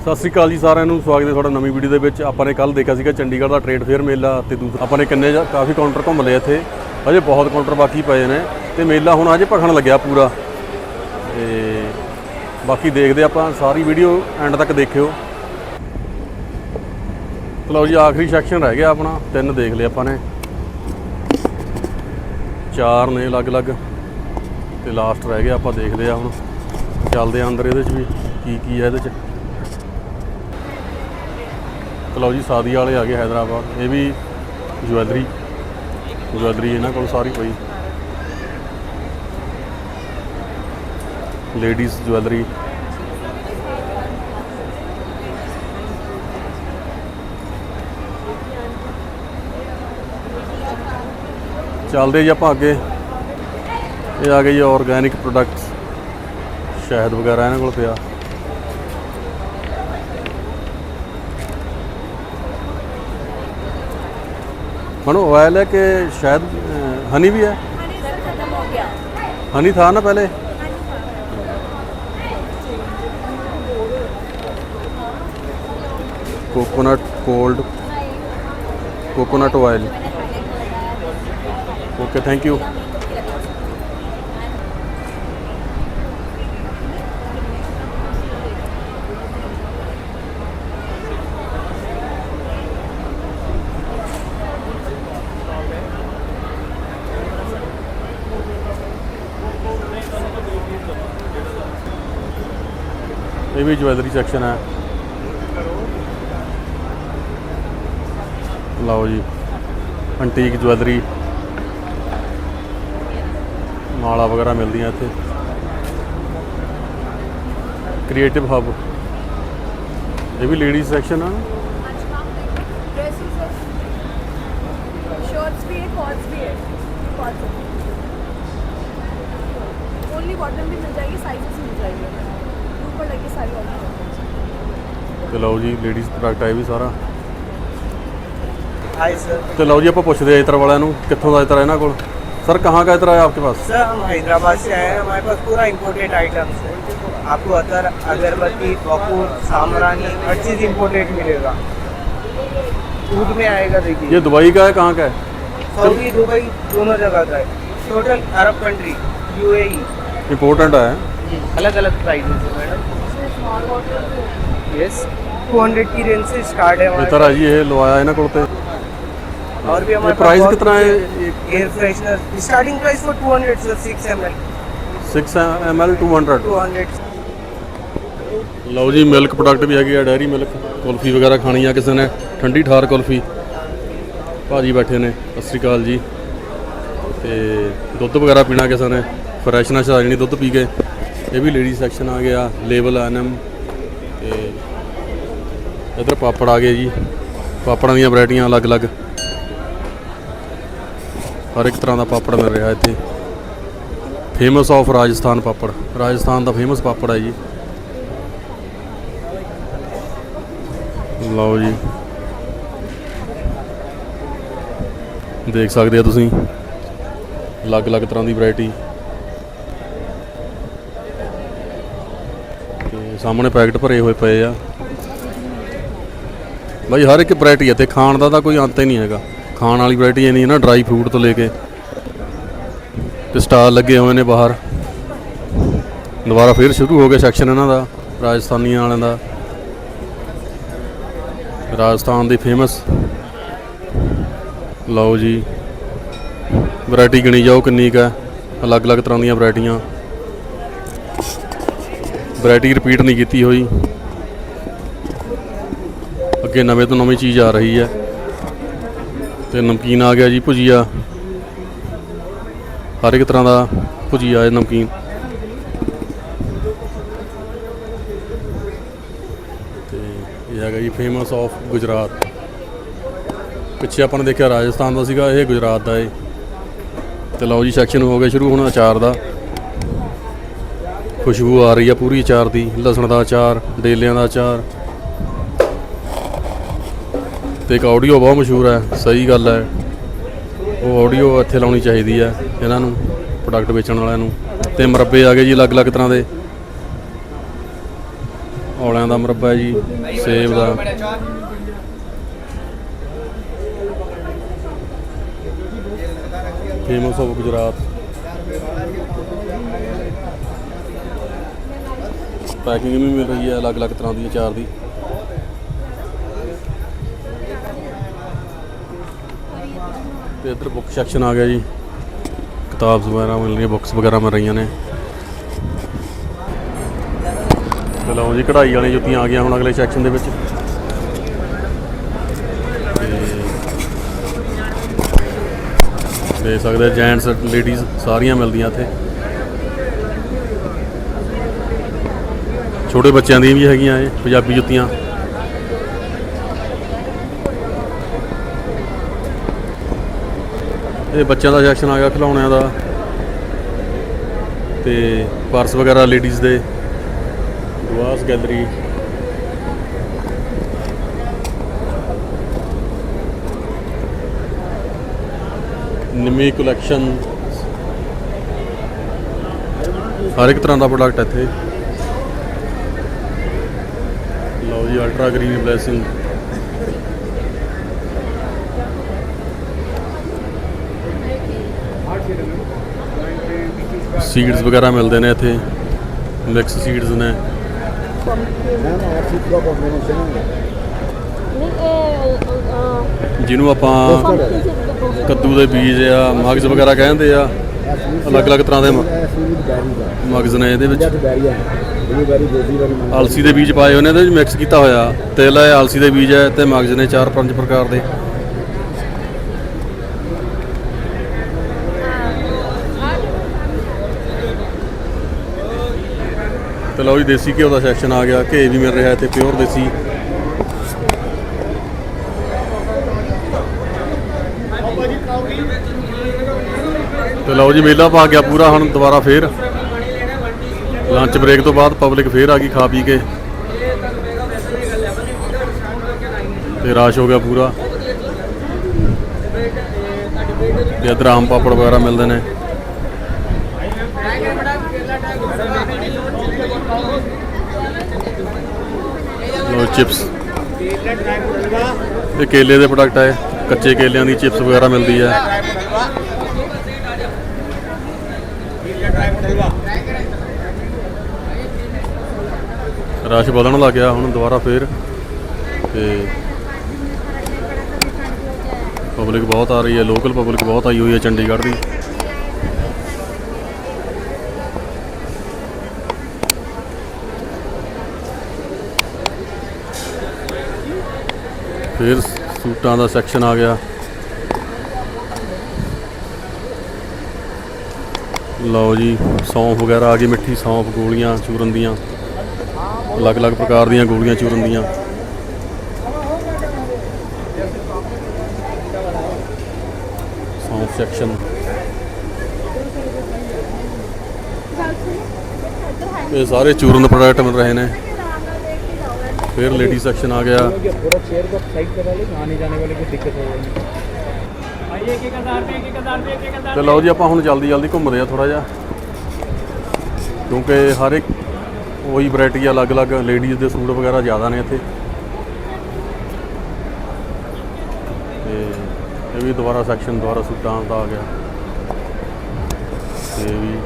ਸਤਿ ਸ੍ਰੀ ਅਕਾਲ ਜੀ ਸਾਰਿਆਂ ਨੂੰ, ਸਵਾਗਤ ਹੈ ਤੁਹਾਡਾ ਨਵੀਂ ਵੀਡੀਓ ਦੇ ਵਿੱਚ। ਆਪਾਂ ਨੇ ਕੱਲ ਦੇਖਿਆ ਸੀਗਾ ਚੰਡੀਗੜ੍ਹ ਦਾ ਟ੍ਰੇਡ ਫੇਅਰ ਮੇਲਾ ਤੇ ਦੂਸਰਾ ਆਪਾਂ ਨੇ ਕਿੰਨੇ ਕਾਫੀ ਕਾਊਂਟਰ ਘੁੰਮ ਲਏ ਇੱਥੇ। ਅਜੇ ਬਹੁਤ ਕਾਊਂਟਰ ਬਾਕੀ ਪਏ ਨੇ ਤੇ ਮੇਲਾ ਹੁਣ ਅਜੇ ਭਖਣ ਲੱਗਿਆ ਪੂਰਾ। ਤੇ ਬਾਕੀ ਦੇਖਦੇ ਆਪਾਂ ਸਾਰੀ ਵੀਡੀਓ ਐਂਡ ਤੱਕ ਦੇਖਿਓ। ਲਓ ਜੀ, ਆਖਰੀ ਸੈਕਸ਼ਨ ਰਹਿ ਗਿਆ ਆਪਣਾ। ਤਿੰਨ ਦੇਖ ਲਏ ਆਪਾਂ ਨੇ। ਚਾਰ ਨੇ ਅਲੱਗ-ਅਲੱਗ ਤੇ ਲਾਸਟ ਰਹਿ ਗਿਆ, ਆਪਾਂ ਦੇਖਦੇ ਆ ਹੁਣ। ਚੱਲਦੇ ਆ ਅੰਦਰ ਇਹਦੇ 'ਚ ਵੀ ਕੀ ਕੀ ਹੈ ਇਹਦੇ 'ਚ। ਲਓ ਜੀ, ਸਾਦੀ ਵਾਲੇ ਆ ਗਏ ਹైదరాబాద్ ਇਹ ਵੀ ਜਵੈਲਰੀ। ਜਵੈਲਰੀ ਇਹਨਾਂ ਕੋਲ ਸਾਰੀ ਪਈ। Ladies jewellery. ਚੱਲਦੇ ਜੀ ਆਪਾਂ ਅੱਗੇ। ਇਹ ਆ ਗਏ ਜੀ ਆਰਗੈਨਿਕ ਪ੍ਰੋਡਕਟਸ ਸ਼ਹਿਦ ਵਗੈਰਾ ਇਹਨਾਂ ਕੋਲ ਪਿਆ। मनु ऑयल है कि शायद अ, हनी भी है खत्म हो गया हनी था ना पहले coconut cold coconut oil okay thank you ਇਹ ਵੀ ਜਵੈਲਰੀ ਸੈਕਸ਼ਨ ਹੈ ਲਓ ਜੀ ਐਂਟੀਕ ਜਵੈਲਰੀ ਮਾਲਾ ਵਗੈਰਾ ਮਿਲਦੀਆਂ ਇੱਥੇ ਕ੍ਰੀਏਟਿਵ ਹੱਬ ਇਹ ਵੀ ਲੇਡੀਜ਼ ਸੈਕਸ਼ਨ ਆ ड्रेसेस है शर्ट्स भी है कॉट्स भी है कॉट्स ओनली बॉटम भी मिल जाएगी साइजेस मिल जाएगी ऊपर लगी सारी ऑप्शन ਤੇ ਲਓ ਜੀ ਲੇਡੀਜ਼ ਪ੍ਰੋਡਕਟ ਹੈ ਇਹ ਵੀ ਸਾਰਾ हाय सर ਤੇ ਲਓ ਜੀ ਆਪਾਂ ਪੁੱਛਦੇ ਆ ਇਤਰ ਵਾਲਿਆਂ ਨੂੰ ਕਿੱਥੋਂ ਦਾ ਇਤਰ ਹੈ ਇਹਨਾਂ ਕੋਲ ਸਰ ਕਹਾਂ का इत्र है आपके पास सर हम हैदराबाद से आए हैं हमारे पास पूरा इम्पोर्टेड आइटम्स है आपको अतर अगरबत्ती कपूर सामरानी हर चीज़ इम्पोर्टेड मिलेगा दूध में आएगा देखिए ये दुबई का है कहाँ का है सऊदी दुबई दोनों जगह का है total Arab country UAE important है अलग अलग प्राइजेस है मैडम यस 200 की रेंज से स्टार्ट है हमारे इतर है जी ये लवाया ਇਹਨਾਂ ਕੋਲ ਤੇ और भी ये हमारे प्राइस कितना है एक air freshener starting price for 200 sir 6 M L 6 ml 200 200 ਲਓ ਜੀ ਮਿਲਕ ਪ੍ਰੋਡਕਟ ਵੀ ਹੈਗੇ ਆ ਡੈਰੀ ਮਿਲਕ ਕੁਲਫੀ ਵਗੈਰਾ ਖਾਣੀ ਆ ਕਿਸੇ ਨੇ ਠੰਡੀ ਠਾਰ ਕੁਲਫੀ ਭਾਜੀ ਬੈਠੇ ਨੇ ਸਤਿ ਸ਼੍ਰੀ ਅਕਾਲ ਜੀ ਤੇ ਦੁੱਧ ਵਗੈਰਾ ਪੀਣਾ ਕਿਸੇ ਨੇ ਫਰੈਸ਼ਨੈਸ ਆ ਜਾਣੀ ਦੁੱਧ ਪੀ ਕੇ ਇਹ ਵੀ ਲੇਡੀ ਸੈਕਸ਼ਨ ਆ ਗਿਆ ਲੇਬਲ ਐਨਐਮ ਤੇ ਇਧਰ ਪਾਪੜ ਆ ਗਏ ਜੀ। ਪਾਪੜਾਂ ਦੀਆਂ ਵੈਰਾਈਟੀਆਂ ਅਲੱਗ-ਅਲੱਗ। ਹਰ ਇੱਕ ਤਰ੍ਹਾਂ ਦਾ ਪਾਪੜ ਮਿਲ ਰਿਹਾ ਇੱਥੇ। ਫੇਮਸ ਆਫ ਰਾਜਸਥਾਨ ਪਾਪੜ। ਰਾਜਸਥਾਨ ਦਾ ਫੇਮਸ ਪਾਪੜ ਹੈ ਜੀ। ਲਓ ਜੀ। ਦੇਖ ਸਕਦੇ ਆ ਤੁਸੀਂ। ਅਲੱਗ-ਅਲੱਗ ਤਰ੍ਹਾਂ ਦੀ ਵੈਰਾਈਟੀ। ਤੇ ਸਾਹਮਣੇ ਪੈਕਟ ਭਰੇ ਹੋਏ ਪਏ ਆ। ਬਾਈ, ਹਰ ਇੱਕ ਵੈਰਾਈਟੀ ਹੈ ਤੇ ਖਾਣ ਦਾ ਤਾਂ ਕੋਈ ਅੰਤ ਹੀ ਨਹੀਂ ਹੈਗਾ। ਖਾਣ ਵਾਲੀ ਵੈਰਾਈਟੀ ਇਹ ਹੈ ਨਾ ਡਰਾਈ ਫਰੂਟ ਤੋਂ ਲੈ ਕੇ ਤੇ ਸਟਾਲ ਲੱਗੇ ਹੋਏ ਨੇ ਬਾਹਰ। ਦੁਬਾਰਾ ਫੇਰ ਸ਼ੁਰੂ ਹੋ ਗਿਆ ਸੈਕਸ਼ਨ ਇਹਨਾਂ ਦਾ, ਰਾਜਸਥਾਨੀਆਂ ਵਾਲਿਆਂ ਦਾ। ਰਾਜਸਥਾਨ ਦੀ ਫੇਮਸ ਲਓ ਜੀ ਵੈਰਾਈਟੀ ਗਿਣੀ ਜਾਓ ਕਿੰਨੀ ਕੁ ਹੈ। ਅਲੱਗ-ਅਲੱਗ ਤਰ੍ਹਾਂ ਦੀਆਂ ਵੈਰਾਈਟੀਆਂ ਵੈਰਾਈਟੀ ਰਿਪੀਟ ਨਹੀਂ ਕੀਤੀ ਹੋਈ। ਅੱਗੇ ਨਵੇਂ ਤੋਂ ਨਵੀਂ ਚੀਜ਼ ਆ ਰਹੀ ਹੈ। ਤੇ ਨਮਕੀਨ ਆ ਗਿਆ ਜੀ ਭੁਜੀਆ। ਹਰ ਇੱਕ ਤਰ੍ਹਾਂ ਦਾ ਭੁਜੀਆ ਹੈ ਨਮਕੀਨ। ਤੇ ਇਹ ਹੈਗਾ ਜੀ ਫੇਮਸ ਆਫ ਗੁਜਰਾਤ। ਪਿੱਛੇ ਆਪਾਂ ਨੇ ਦੇਖਿਆ ਰਾਜਸਥਾਨ ਦਾ ਸੀਗਾ, ਇਹ ਗੁਜਰਾਤ ਦਾ ਏ। ਤੇ ਲਓ ਜੀ ਸੈਕਸ਼ਨ ਹੋ ਗਿਆ ਸ਼ੁਰੂ, ਹੁਣ ਅਚਾਰ ਦਾ। ਖੁਸ਼ਬੂ ਆ ਰਹੀ ਆ ਪੂਰੀ ਅਚਾਰ ਦੀ, ਲਸਣ ਦਾ ਅਚਾਰ, ਡੇਲਿਆਂ ਦਾ ਅਚਾਰ। ਤੇ ਇੱਕ ਆਡੀਓ ਬਹੁਤ ਮਸ਼ਹੂਰ ਹੈ, ਸਹੀ ਗੱਲ ਹੈ। ਉਹ ਆਡੀਓ ਇੱਥੇ ਲਾਉਣੀ ਚਾਹੀਦੀ ਹੈ ਇਹਨਾਂ ਨੂੰ ਪ੍ਰੋਡਕਟ ਵੇਚਣ ਵਾਲਿਆਂ ਨੂੰ। ਤੇ ਮੁਰੱਬੇ ਆ ਗਏ ਜੀ ਅਲੱਗ-ਅਲੱਗ ਤਰ੍ਹਾਂ ਦੇ। ਔਲਿਆਂ ਦਾ ਮੁਰੱਬਾ ਜੀ, ਸੇਬ ਦਾ। Famous of Gujarat. ਪੈਕਿੰਗ ਵੀ ਮਿਲ ਰਹੀ ਹੈ ਅਲੱਗ-ਅਲੱਗ ਤਰ੍ਹਾਂ ਦੀ, ਅਚਾਰ ਦੀ। ਤੇ ਇੱਧਰ ਬੁੱਕ ਸੈਕਸ਼ਨ ਆ ਗਿਆ ਜੀ। ਕਿਤਾਬਸ ਵਗੈਰਾ ਮਿਲ ਰਹੀਆਂ ਬੁੱਕਸ ਵਗੈਰਾ ਮਿਲ ਰਹੀਆਂ ਨੇ। ਤੇ ਲਓ ਜੀ, ਕਢਾਈ ਵਾਲੀਆਂ ਜੁੱਤੀਆਂ ਆ ਗਈਆਂ ਹੁਣ ਅਗਲੇ ਸੈਕਸ਼ਨ ਦੇ ਵਿੱਚ। ਤੇ ਦੇਖ ਸਕਦੇ ਜੈਂਟਸ ਲੇਡੀਜ਼ ਸਾਰੀਆਂ ਮਿਲਦੀਆਂ ਇੱਥੇ। ਛੋਟੇ ਬੱਚਿਆਂ ਦੀਆਂ ਵੀ ਹੈਗੀਆਂ ਇਹ, ਪੰਜਾਬੀ ਜੁੱਤੀਆਂ। ਇਹ ਬੱਚਿਆਂ ਦਾ ਸੈਕਸ਼ਨ ਆ ਗਿਆ ਖਿਡੌਣਿਆਂ ਦਾ। ਤੇ ਪਰਸ ਵਗੈਰਾ ਲੇਡੀਜ਼ ਦੇ ਗਵਾਸ ਗੈਲਰੀ ਨਿਮੀ ਕਲੈਕਸ਼ਨ ਹਰ ਇੱਕ ਤਰ੍ਹਾਂ ਦਾ ਪ੍ਰੋਡਕਟ ਇੱਥੇ ਲਓ ਜੀ ਅਲਟਰਾ ਗ੍ਰੀਨ ਬਲੈਸਿੰਗ ਸੀਡਸ ਵਗੈਰਾ ਮਿਲਦੇ ਨੇ ਇੱਥੇ ਮਿਕਸ ਸੀਡਸ ਨੇ ਜਿਹਨੂੰ ਆਪਾਂ ਕੱਦੂ ਦੇ ਬੀਜ ਆ ਮਗਜ਼ ਵਗੈਰਾ ਕਹਿੰਦੇ ਆ ਅਲੱਗ-ਅਲੱਗ ਤਰ੍ਹਾਂ ਦੇ ਮਗਜ਼ ਨੇ ਇਹਦੇ ਵਿੱਚ। ਅਲਸੀ ਦੇ ਬੀਜ ਪਾਏ ਹੋਏ ਨੇ ਇਹਦੇ ਵਿੱਚ ਮਿਕਸ ਕੀਤਾ ਹੋਇਆ। ਤਿਲ ਹੈ ਅਲਸੀ ਦੇ ਬੀਜ ਹੈ ਤੇ ਮਗਜ਼ ਨੇ ਚਾਰ ਪੰਜ ਪ੍ਰਕਾਰ ਦੇ। ਤੇ ਲਓ ਜੀ ਦੇਸੀ ਘਿਓ ਦਾ ਸੈਕਸ਼ਨ ਆ ਗਿਆ। ਘੇ ਵੀ ਮਿਲ ਰਿਹਾ ਇੱਥੇ ਪਿਓਰ ਦੇਸੀ। ਤੇ ਲਓ ਜੀ ਮੇਲਾ ਪਾ ਗਿਆ ਪੂਰਾ ਹੁਣ ਦੁਬਾਰਾ ਫੇਰ। ਲੰਚ ਬ੍ਰੇਕ ਤੋਂ ਬਾਅਦ ਪਬਲਿਕ ਫੇਰ ਆ ਗਈ ਖਾ ਪੀ ਕੇ। ਤੇ ਰਾਸ਼ ਹੋ ਗਿਆ ਪੂਰਾ। ਤੇ ਇੱਧਰ ਆਮ ਪਾਪੜ ਵਗੈਰਾ ਮਿਲਦੇ ਨੇ। ਲੋ ਚਿਪਸ ਇਹ ਕੇਲੇ ਦੇ ਪ੍ਰੋਡਕਟ ਹੈ ਕੱਚੇ ਕੇਲਿਆਂ ਦੀ ਚਿਪਸ ਵਗੈਰਾ ਮਿਲਦੀ ਹੈ ਰਸ਼ ਵਧਣ ਲੱਗ ਗਿਆ, ਹੁਣ ਦੁਬਾਰਾ ਫੇਰ। ਤੇ ਪਬਲਿਕ ਬਹੁਤ ਆ ਰਹੀ ਹੈ ਲੋਕਲ ਪਬਲਿਕ ਬਹੁਤ ਆਈ ਹੋਈ ਹੈ ਚੰਡੀਗੜ੍ਹ ਦੀ। ਫਿਰ ਸੂਟਾਂ ਦਾ ਸੈਕਸ਼ਨ ਆ ਗਿਆ। ਲਓ ਜੀ, ਸੌਂਫ ਵਗੈਰਾ ਆ ਗਈ ਮਿੱਠੀ ਸੌਂਫ, ਗੋਲੀਆਂ, ਚੂਰਨ ਦੀਆਂ। ਅਲੱਗ-ਅਲੱਗ ਪ੍ਰਕਾਰ ਦੀਆਂ ਗੋਲੀਆਂ, ਚੂਰਨ ਦੀਆਂ। ਸੌਂਫ ਸੈਕਸ਼ਨ ਇਹ ਸਾਰੇ ਚੂਰਨ ਪ੍ਰੋਡਕਟ ਮਿਲ ਰਹੇ ਨੇ। ਫਿਰ ਲੇਡੀ ਸੈਕਸ਼ਨ ਆ ਗਿਆ। ਥੋੜਾ ਚੇਅਰ ਦਾ ਸਾਈਡ ਕਰਾ ਲਓ ਆਣੇ ਜਾਣੇ ਵਾਲੇ ਕੋਈ ਦਿੱਕਤ ਹੋ ਜਾਣੀ ਤੇ ਲਓ ਜੀ, ਆਪਾਂ ਹੁਣ ਜਲਦੀ ਜਲਦੀ ਘੁੰਮਦੇ ਆ ਥੋੜਾ ਜਿਹਾ। ਕਿਉਂਕਿ ਹਰ ਇੱਕ ਉਹੀ ਵੈਰਾਈਟੀ ਅਲੱਗ-ਅਲੱਗ ਲੇਡੀਜ਼ ਦੇ ਸੂਟ ਵਗੈਰਾ ਜ਼ਿਆਦਾ ਨੇ ਇੱਥੇ। ਤੇ ਇਹ ਵੀ ਦੁਬਾਰਾ ਸੈਕਸ਼ਨ ਦੁਬਾਰਾ ਸੂਟਾਂ ਦਾ ਆ ਗਿਆ। ਤੇ ਵੀ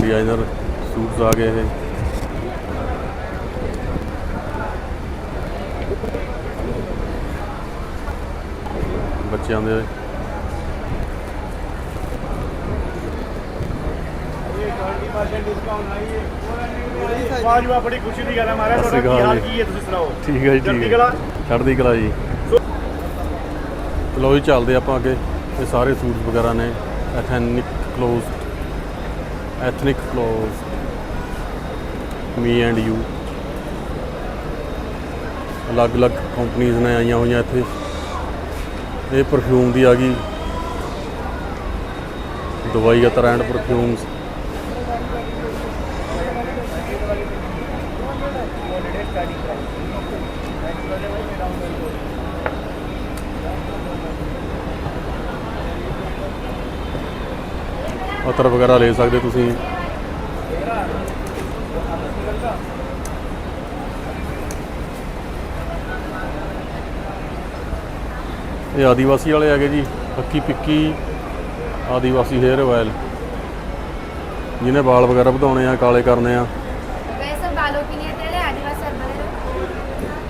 ਡਿਜ਼ਾਈਨਰ ਸੂਟਸ ਆ ਗਏ ਇਹ। ਬੱਚਿਆਂ ਦੇ। ਆਜ ਵਾ ਬੜੀ ਖੁਸ਼ੀ ਦੀ ਗੱਲ ਹੈ ਸ਼੍ਰੀ ਤੁਹਾਡਾ ਕੀ ਹਾਲ। ਕੀ ਹੈ ਤੁਸੀਂ ਸੁਣਾਓ? ਠੀਕ ਹੈ ਜੀ ਠੀਕ ਹੈ? ਚੜ੍ਹਦੀ ਕਲਾ ਜੀ। ਚਲੋ ਜੀ ਚੱਲਦੇ ਆਪਾਂ ਅੱਗੇ। ਇਹ ਸਾਰੇ ਸੂਟ ਵਗੈਰਾ ਨੇ। Ethnic cloth ethnic cloth me and you ਅਲੱਗ-ਅਲੱਗ ਕੰਪਨੀਆਂ ਨੇ ਆਈਆਂ ਹੋਈਆਂ ਇੱਥੇ। ਇਹ ਪਰਫਿਊਮ ਦੀ ਆ ਗਈ। ਦਵਾਈ ਅਤਰ ਐਂਡ ਪਰਫਿਊਮਸ ਅਤਰ ਵਗੈਰਾ ਲੈ ਸਕਦੇ ਤੁਸੀਂ। ਇਹ ਆਦੀਵਾਸੀ ਵਾਲੇ ਹੈਗੇ ਜੀ ਹੱਕੀ ਪਿੱਕੀ ਆਦੀਵਾਸੀ ਹੇਅਰ ਆਇਲ ਜਿਹਨੇ ਵਾਲ ਵਗੈਰਾ ਵਧਾਉਣੇ ਆ ਕਾਲੇ ਕਰਨੇ ਆ।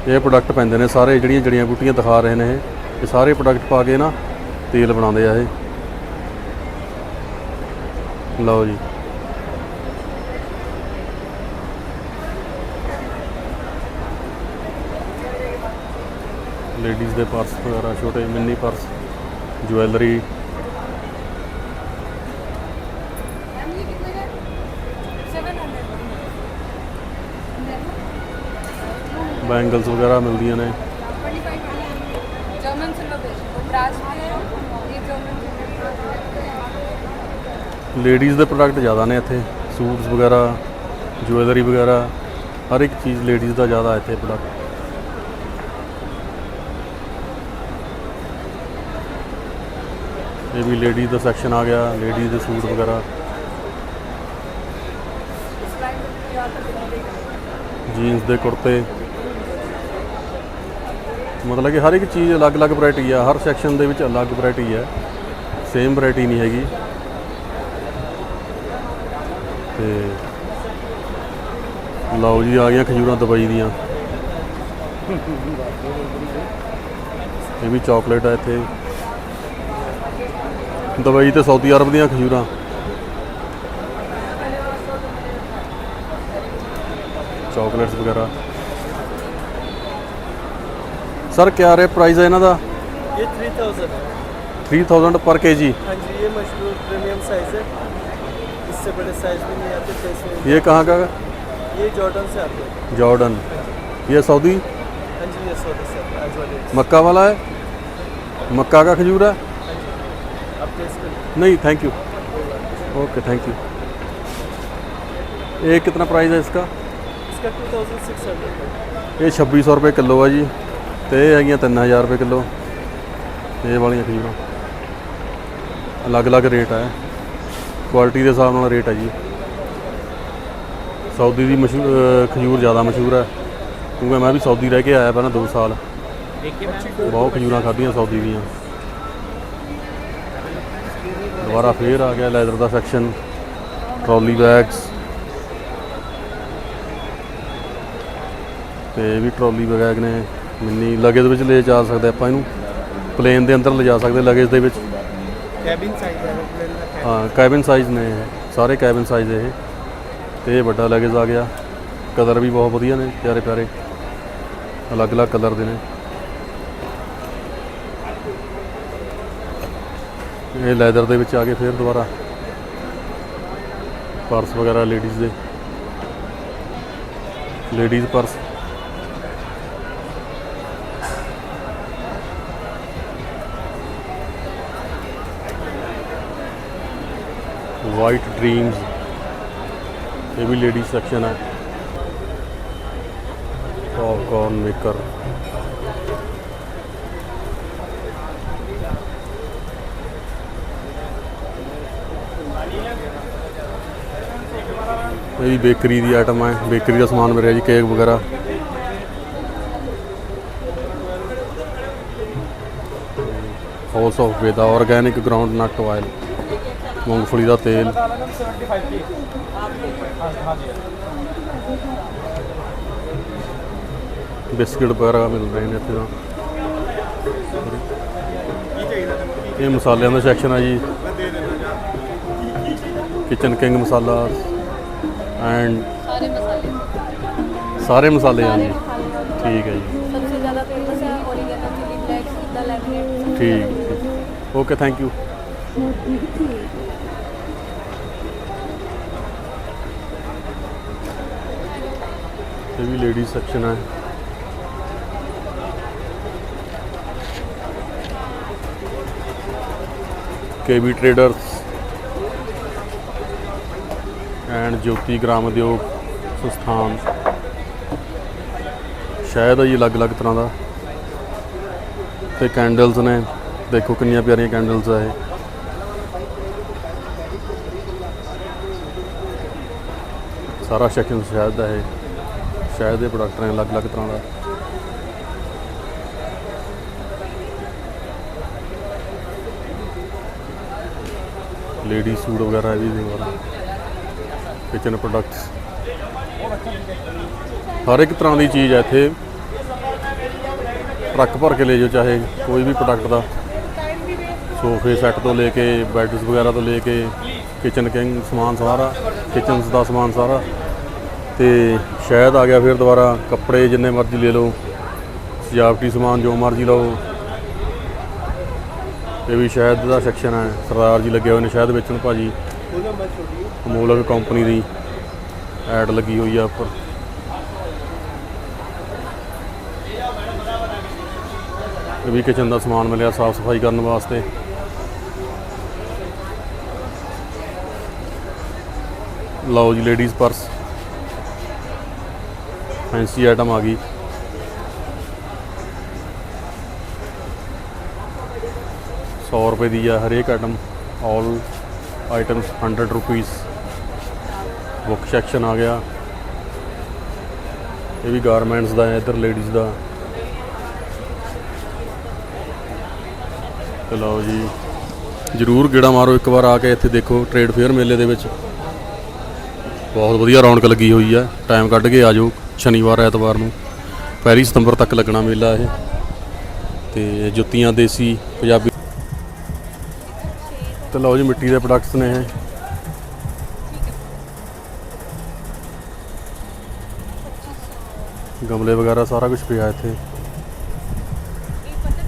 ਇਹ ਪ੍ਰੋਡਕਟ ਪੈਂਦੇ ਨੇ ਸਾਰੇ ਜਿਹੜੀਆਂ ਜੜੀਆਂ ਬੂਟੀਆਂ ਦਿਖਾ ਰਹੇ ਨੇ ਇਹ। ਸਾਰੇ ਪ੍ਰੋਡਕਟ ਪਾ ਕੇ ਨਾ ਤੇਲ ਬਣਾਉਂਦੇ ਆ ਇਹ। ਲਓ ਜੀ। ਲੇਡੀਜ਼ ਦੇ ਪਰਸ ਵਗੈਰਾ, ਛੋਟੇ ਮਿੰਨੀ ਪਰਸ ਜੁਐਲਰੀ ਬੈਂਗਲਸ ਵਗੈਰਾ ਮਿਲਦੀਆਂ ਨੇ। ਲੇਡੀਜ਼ ਦੇ ਪ੍ਰੋਡਕਟ ਜ਼ਿਆਦਾ ਨੇ ਇੱਥੇ। ਸੂਟਸ ਵਗੈਰਾ ਜੁਐਲਰੀ ਵਗੈਰਾ, ਹਰ ਇੱਕ ਚੀਜ਼ ਲੇਡੀਜ਼ ਦਾ ਜ਼ਿਆਦਾ ਇੱਥੇ ਪ੍ਰੋਡਕਟ ਇਹ ਵੀ ਲੇਡੀਜ਼ ਦਾ ਸੈਕਸ਼ਨ ਆ ਗਿਆ ਲੇਡੀਜ਼ ਦੇ ਸੂਟ ਵਗੈਰਾ। ਜੀਨਸ ਦੇ ਕੁੜਤੇ। ਮਤਲਬ ਕਿ ਹਰ ਇੱਕ ਚੀਜ਼ ਅਲੱਗ-ਅਲੱਗ ਵੈਰਾਈਟੀ ਆ, ਹਰ ਸੈਕਸ਼ਨ ਦੇ ਵਿੱਚ ਅਲੱਗ ਵੈਰਾਈਟੀ ਹੈ ਸੇਮ ਵੈਰਾਈਟੀ ਨਹੀਂ ਹੈਗੀ। ਤੇ ਲਓ ਜੀ, ਆ ਗਈਆਂ ਖਜੂਰਾਂ ਦੁਬਈ ਦੀਆਂ। ਇਹ ਵੀ ਚਾਕਲੇਟ ਆ ਇੱਥੇ। ਦੁਬਈ ਤੇ ਸਾਊਦੀ ਅਰਬ ਦੀਆਂ ਖਜੂਰਾਂ ਚਾਕਲੇਟਸ ਵਗੈਰਾ ਸਰ ਕਿਆ ਰੇ ਪ੍ਰਾਈਸ ਹੈ ਇਹਨਾਂ ਦਾ ये थ्री थाउजेंड है 3000 ਪਰ ਕੇਜੀ हाँ जी ये मशहूर प्रीमियम साइज़ है इससे बड़े साइज़ भी नहीं आते जैसे ये कहाँ का है? ये जॉर्डन से आते हैं जॉर्डन ये सऊदी हाँ जी ये सौदे से आते हैं, आज वाले मक्का वाला है मक्का का खजूर है आप टेस्ट करिए नहीं thank you okay thank you ये कितना प्राइस है इसका इसका टू थाउजेंड सिक्स हंड्रेड है ਇਹ 2600 ਰੁਪਏ ਕਿਲੋ ਆ ਜੀ ਤੇ ਇਹ ਹੈਗੀਆਂ 3000 ਰੁਪਏ ਕਿਲੋ ਇਹ ਵਾਲੀਆਂ ਖਜੂਰਾਂ ਅਲੱਗ-ਅਲੱਗ ਰੇਟ ਹੈ ਕੁਆਲਿਟੀ ਦੇ ਹਿਸਾਬ ਨਾਲ ਰੇਟ ਹੈ ਜੀ ਸਾਊਦੀ ਦੀ ਮਸ਼ਹੂਰ ਅਹ ਖਜੂਰ ਜ਼ਿਆਦਾ ਮਸ਼ਹੂਰ ਹੈ ਕਿਉਂਕਿ ਮੈਂ ਵੀ ਸਾਊਦੀ ਰਹਿ ਕੇ ਆਇਆ ਪਹਿਲਾਂ 2 ਸਾਲ ਬਹੁਤ ਖਜੂਰਾਂ ਖਾਧੀਆਂ ਸਾਊਦੀ ਦੀਆਂ ਦੁਬਾਰਾ ਫੇਰ ਆ ਗਿਆ ਲੈਦਰ ਦਾ ਸੈਕਸ਼ਨ ਟਰੋਲੀ ਬੈਗਸ। ਤੇ ਇਹ ਵੀ ਟਰੋਲੀ ਬੈਗ ਨੇ ਮਿੰਨੀ ਲਗੇਜ ਵਿੱਚ ਲੈ ਜਾ ਸਕਦੇ ਆਪਾਂ ਇਹਨੂੰ। ਪਲੇਨ ਦੇ ਅੰਦਰ ਲਿਜਾ ਸਕਦੇ ਲਗੇਜ ਦੇ ਵਿੱਚ। ਕੈਬਿਨ ਸਾਈਜ਼ ਹੈ ਐਰੋਪਲੇਨ ਦਾ ਹਾਂ ਕੈਬਿਨ ਸਾਈਜ਼ ਨੇ ਇਹ, ਸਾਰੇ ਕੈਬਿਨ ਸਾਈਜ਼ ਇਹ। ਤੇ ਇਹ ਵੱਡਾ ਲਗੇਜ ਆ ਗਿਆ। ਕਲਰ ਵੀ ਬਹੁਤ ਵਧੀਆ ਨੇ ਪਿਆਰੇ ਪਿਆਰੇ। ਅਲੱਗ-ਅਲੱਗ ਕਲਰ ਦੇ ਨੇ। ਇਹ ਲੈਦਰ ਦੇ ਵਿੱਚ ਆ ਕੇ ਫਿਰ ਦੁਬਾਰਾ ਪਰਸ ਵਗੈਰਾ ਲੇਡੀਜ਼ ਦੇ। Ladies purse. ਵਾਈਟ ਡ੍ਰੀਮਸ ਇਹ ਵੀ ਲੇਡੀਜ਼ ਸੈਕਸ਼ਨ ਹੈ ਪੌਪਕਾਰਨ ਮੇਕਰ ਇਹ ਵੀ ਬੇਕਰੀ ਦੀ ਆਈਟਮ ਹੈ ਬੇਕਰੀ ਦਾ ਸਮਾਨ ਮਿਲ ਰਿਹਾ ਜੀ ਕੇਕ ਵਗੈਰਾ। House of Veda organic groundnut oil ਮੂੰਗਫਲੀ ਦਾ ਤੇਲ। ਬਿਸਕਿਟ ਵਗੈਰਾ ਮਿਲ ਰਹੇ ਨੇ ਇੱਥੇ ਤਾਂ। ਇਹ ਮਸਾਲਿਆਂ ਦਾ ਸੈਕਸ਼ਨ ਹੈ ਜੀ। किचन किंग मसाला एंड सारे मसाले। हैं हाँ जी। ठीक है जी। ठीक ओके थैंक यू ये भी लेडीज़ सेक्शन है। K B traders and Jyoti Gram Udyog Sansthan. ਸ਼ਾਇਦ ਹੈ ਜੀ ਅਲੱਗ-ਅਲੱਗ ਤਰ੍ਹਾਂ ਦਾ। ਤੇ ਕੈਂਡਲਸ ਨੇ। ਦੇਖੋ ਕਿੰਨੀਆਂ ਪਿਆਰੀਆਂ ਕੈਂਡਲਸ ਆ ਇਹ। ਸਾਰਾ ਸੈਕਸ਼ਨ ਸ਼ਹਿਦ ਦਾ ਹੈ ਸ਼ਹਿਦ ਦੇ ਪ੍ਰੋਡਕਟ ਨੇ ਅਲੱਗ-ਅਲੱਗ ਤਰ੍ਹਾਂ ਦਾ। ਲੇਡੀ ਸੂਟ ਵਗੈਰਾ ਵੀ ਦੇ ਵਾਲਾ ਕਿਚਨ ਪ੍ਰੋਡਕਟਸ ਹਰ ਇੱਕ ਤਰ੍ਹਾਂ ਦੀ ਚੀਜ਼ ਹੈ ਇੱਥੇ। ਟਰੱਕ ਭਰ ਕੇ ਲੈ ਜਾਓ, ਚਾਹੇ ਕੋਈ ਵੀ ਪ੍ਰੋਡਕਟ ਦਾ। ਸੋਫੇ ਸੈੱਟ ਤੋਂ ਲੈ ਕੇ ਬੈੱਡਸ ਵਗੈਰਾ ਤੋਂ ਲੈ ਕੇ ਕਿਚਨ ਕਿੰਗ ਸਮਾਨ ਸਾਰਾ ਕਿਚਨਸ ਦਾ ਸਮਾਨ ਸਾਰਾ। ਤੇ ਸ਼ਾਇਦ ਆ ਗਿਆ ਫਿਰ ਦੁਬਾਰਾ, ਕੱਪੜੇ ਜਿੰਨੇ ਮਰਜ਼ੀ ਲੈ ਲਓ, ਸਜਾਵਟੀ ਸਮਾਨ ਜੋ ਮਰਜ਼ੀ ਲਓ। ਇਹ ਵੀ ਸ਼ਾਇਦ ਦਾ ਸੈਕਸ਼ਨ ਹੈ, ਸਰਦਾਰ ਜੀ ਲੱਗੇ ਹੋਏ ਨੇ ਸ਼ਾਇਦ ਵੇਚਣ ਭਾਜੀ। ਅਮੋਲਕ ਕੰਪਨੀ ਦੀ ਐਡ ਲੱਗੀ ਹੋਈ ਆ ਉੱਪਰ। ਇਹ ਵੀ ਕਿਚਨ ਦਾ ਸਮਾਨ ਮਿਲਿਆ ਸਾਫ਼ ਸਫ਼ਾਈ ਕਰਨ ਵਾਸਤੇ। ਲਓ ਜੀ ਲੇਡੀਜ਼ ਪਰਸ ਫੈਂਸੀ ਆਈਟਮ ਆ ਗਈ। ਸੌ ਰੁਪਏ ਦੀ ਆ ਹਰੇਕ item all items 100 rupees book section ਆ ਗਿਆ। ਇਹ ਵੀ ਗਾਰਮੈਂਟਸ ਦਾ ਹੈ, ਇੱਧਰ ਲੇਡੀਜ਼ ਦਾ। ਤੇ ਲਓ ਜੀ। ਜਰੂਰ ਗੇੜਾ ਮਾਰੋ ਇੱਕ ਵਾਰ ਆ ਕੇ ਇੱਥੇ ਦੇਖੋ ਟ੍ਰੇਡ ਫੇਅਰ ਮੇਲੇ ਦੇ ਵਿੱਚ। ਬਹੁਤ ਵਧੀਆ ਰੌਣਕ ਲੱਗੀ ਹੋਈ ਹੈ। ਟਾਈਮ ਕੱਢ ਕੇ ਆ ਜਾਓ ਸ਼ਨੀਵਾਰ, ਐਤਵਾਰ ਨੂੰ। ਪਹਿਲੀ ਸਤੰਬਰ ਤੱਕ ਲੱਗਣਾ ਮੇਲਾ ਇਹ। ਤੇ ਜੁੱਤੀਆਂ, ਦੇਸੀ, ਪੰਜਾਬੀ ਤੇ ਲਓ ਜੀ ਮਿੱਟੀ ਦੇ ਪ੍ਰੋਡਕਟਸ ਨੇ ਇਹ। ਗਮਲੇ ਵਗੈਰਾ ਸਾਰਾ ਕੁਝ ਪਿਆ ਇੱਥੇ।